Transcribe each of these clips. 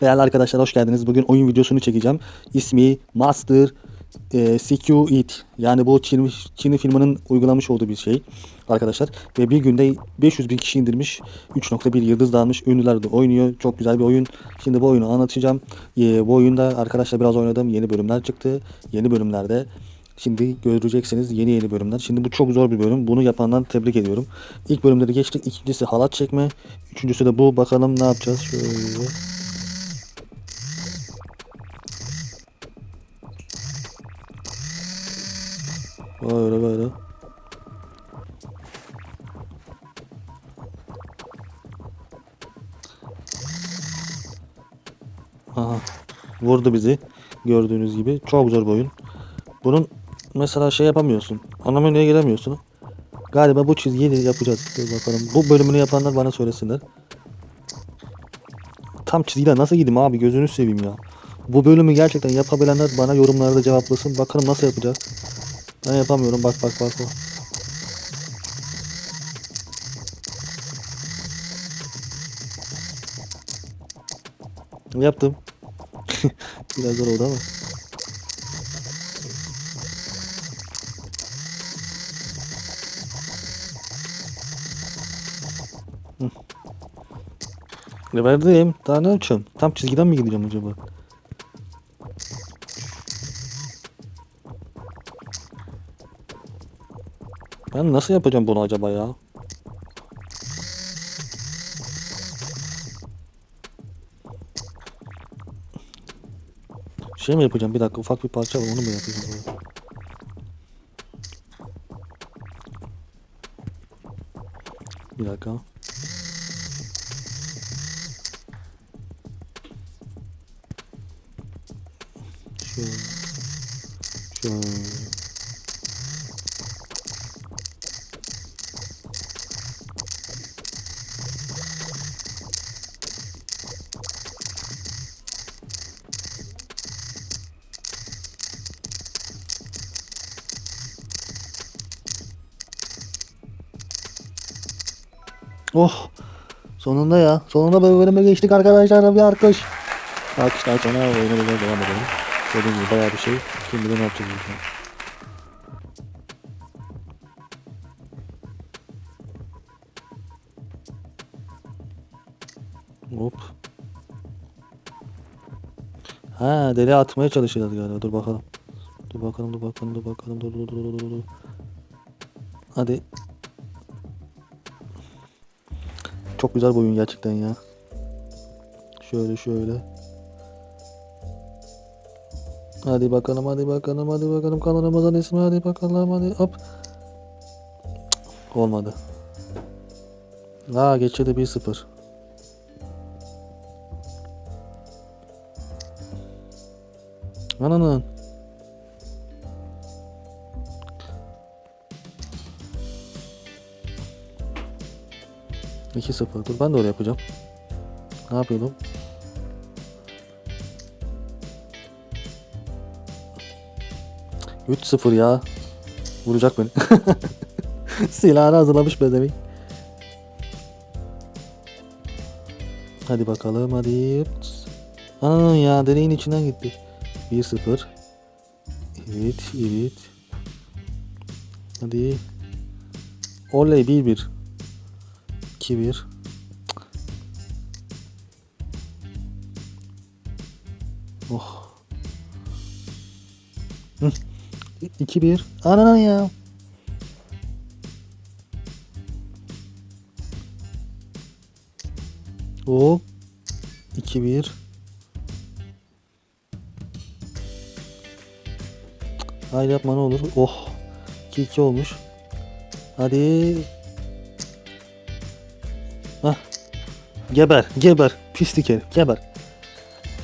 Değerli arkadaşlar hoş geldiniz. Bugün oyun videosunu çekeceğim. İsmi Master e, CQ. Yani bu Çin, Çinli firmanın uygulamış olduğu bir şey arkadaşlar. Ve bir günde 500 bin kişi indirmiş. 3.1 yıldız da almış. Ünlüler de oynuyor. Çok güzel bir oyun. Şimdi bu oyunu anlatacağım. E, bu oyunda arkadaşlar biraz oynadım. Yeni bölümler çıktı. Yeni bölümlerde Şimdi göreceksiniz yeni yeni bölümler. Şimdi bu çok zor bir bölüm. Bunu yapandan tebrik ediyorum. İlk bölümleri geçtik. İkincisi halat çekme. Üçüncüsü de bu. Bakalım ne yapacağız. Şöyle. Böyle böyle. Aha. Vurdu bizi. Gördüğünüz gibi. Çok zor bir oyun. Bunun mesela şey yapamıyorsun. Ana menüye giremiyorsun. Galiba bu çizgiyi yapacağız. Dur bakalım. Bu bölümünü yapanlar bana söylesinler. Tam çizgiler nasıl gideyim abi gözünü seveyim ya. Bu bölümü gerçekten yapabilenler bana yorumlarda cevaplasın. Bakalım nasıl yapacağız. Ben yapamıyorum. Bak bak bak. bak. Yaptım. Biraz zor oldu ama. Hı. Ne verdim? Daha ne yapacağım? Tam çizgiden mi gideceğim acaba? Ben nasıl yapacağım bunu acaba ya? Şey mi yapacağım? Bir dakika ufak bir parça var onu mu yapacağım? böyle? Bir dakika. Şöyle. Şöyle. Oh. Sonunda ya. Sonunda bu bölüme geçtik arkadaşlar. Bir alkış. Alkışlar sonra oyuna böyle devam edelim. Dediğim gibi bayağı bir şey. Kim bilir ne yapacağız. Hop. Ha deli atmaya çalışacağız galiba. Dur bakalım. Dur bakalım, dur bakalım, dur bakalım. Dur dur dur dur. dur. Hadi. Çok güzel bir oyun gerçekten ya. Şöyle şöyle. Hadi bakalım hadi bakalım hadi bakalım kanalımızın ismi hadi bakalım hadi hop. Cık, Olmadı. Aa geçirdi 1-0. Ananın. İki sıfır. Dur ben de öyle yapacağım. Ne yapıyordum? Üç sıfır ya. Vuracak beni. Silahını hazırlamış bedevi. Hadi bakalım hadi. Ananın ya deneyin içinden gitti. 1-0. Evet evet. Hadi. Oley 1-1. 2-1. Oh. Hı. 2-1. Anan ya. Hop. 2-1. Hayır yapma ne olur. Oh. 2-2 olmuş. Hadi. Hah. Geber, geber. Pislik herif, geber.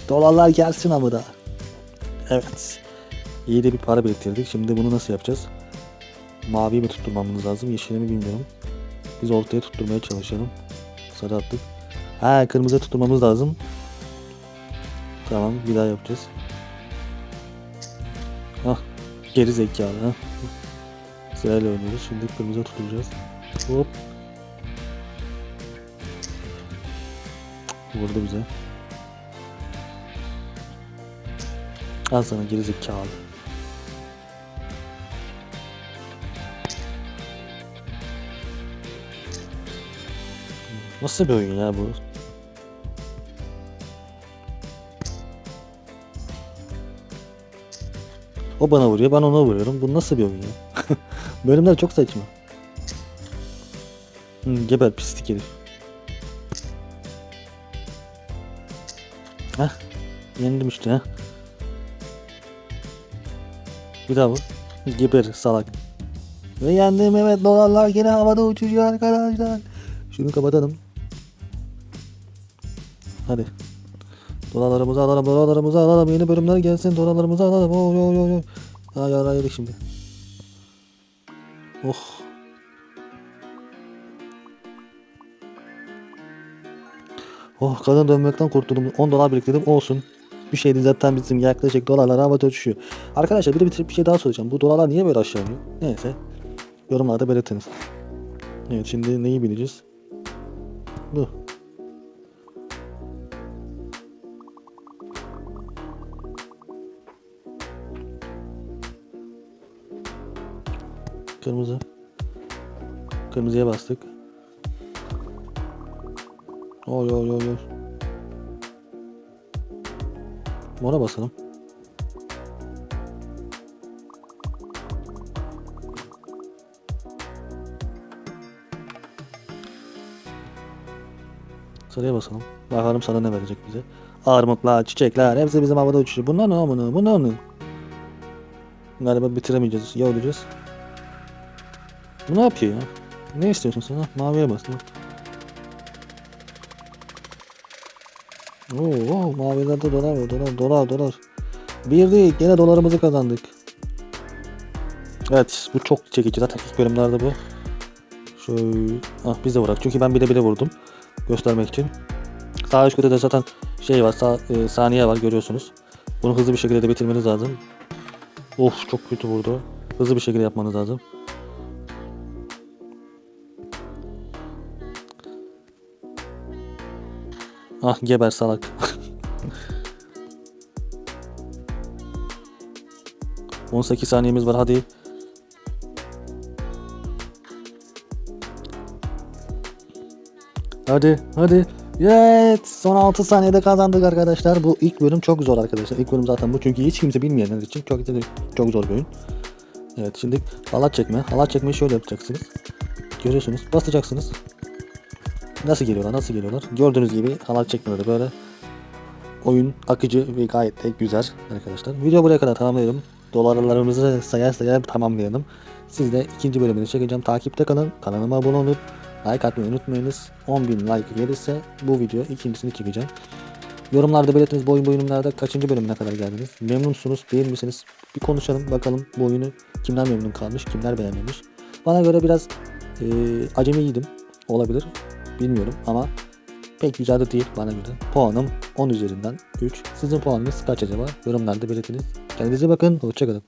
Dolarlar gelsin ama da. Evet. İyi de bir para biriktirdik. Şimdi bunu nasıl yapacağız? Maviyi mi tutturmamız lazım? Yeşili mi bilmiyorum. Biz ortaya tutturmaya çalışalım. Sarı attık. Ha kırmızı tutturmamız lazım. Tamam bir daha yapacağız. Hah. Geri zekalı ha. Sırayla oynuyoruz. Şimdi kırmızı tutturacağız. Hop. Vurdu bize. Al sana gerizekalı. Nasıl bir oyun ya bu? O bana vuruyor, ben ona vuruyorum. Bu nasıl bir oyun ya? Bölümler çok saçma. Hı, geber pislik herif. Heh. Yendim işte ha. Bir daha vur. Geber salak. Ve yendim evet dolarlar gene havada uçuyor arkadaşlar. Şunu kapatalım. Hadi. Dolarlarımızı alalım, dolarlarımızı alalım. Yeni bölümler gelsin, dolarlarımızı alalım. Oy oy oy oy. Ay ay ay şimdi. Oh. Oh kadın dönmekten kurtuldum. 10 dolar biriktirdim olsun. Bir şeydi zaten bizim yaklaşık dolarlar havada uçuşuyor. Arkadaşlar bir de bir, bir şey daha soracağım. Bu dolarlar niye böyle aşağı iniyor? Neyse. Yorumlarda belirtiniz. Evet şimdi neyi bileceğiz? Bu. Kırmızı. Kırmızıya bastık. Oy oy oy oy. Mora basalım. Sarıya basalım. Bakalım sana ne verecek bize. Armutlar, çiçekler hepsi bizim havada uçuşuyor. Bunlar ne amına? Bunlar ne? Galiba bitiremeyeceğiz. Ya olacağız. Bu ne yapıyor ya? Ne istiyorsun sen? Maviye bas. Oo, oo mavilerde dolar var. Dolar, dolar, dolar. Bir değil. Gene dolarımızı kazandık. Evet. Bu çok çekici. Zaten ilk bölümlerde bu. Şöyle. Ah bize bırak. Çünkü ben bile bile vurdum. Göstermek için. Sağ üst köşede zaten şey var. Sağ, e, saniye var görüyorsunuz. Bunu hızlı bir şekilde de bitirmeniz lazım. Of çok kötü vurdu. Hızlı bir şekilde yapmanız lazım. Ah geber salak. On sekiz saniyemiz var hadi. Hadi hadi. Evet son 6 saniyede kazandık arkadaşlar. Bu ilk bölüm çok zor arkadaşlar. İlk bölüm zaten bu çünkü hiç kimse bilmeyenler için çok çok zor bir. Evet şimdi halat çekme. Halat çekmeyi şöyle yapacaksınız. Görüyorsunuz basacaksınız. Nasıl geliyorlar nasıl geliyorlar. Gördüğünüz gibi halat çekmeleri böyle. Oyun akıcı ve gayet de güzel arkadaşlar. Video buraya kadar tamamlayalım. Dolarlarımızı sayar sayar tamamlayalım. Siz de ikinci bölümünü çekeceğim. Takipte kalın. Kanalıma abone olup like atmayı unutmayınız. 10.000 like gelirse bu video ikincisini çekeceğim. Yorumlarda belirtiniz bu oyun oyunlarda kaçıncı bölümüne kadar geldiniz? Memnunsunuz değil misiniz? Bir konuşalım bakalım bu oyunu kimler memnun kalmış kimler beğenmemiş. Bana göre biraz e, acemiydim olabilir bilmiyorum ama pek güzel de değil bana göre. Puanım 10 üzerinden 3. Sizin puanınız kaç acaba? Yorumlarda belirtiniz. Kendinize bakın hoşçakalın.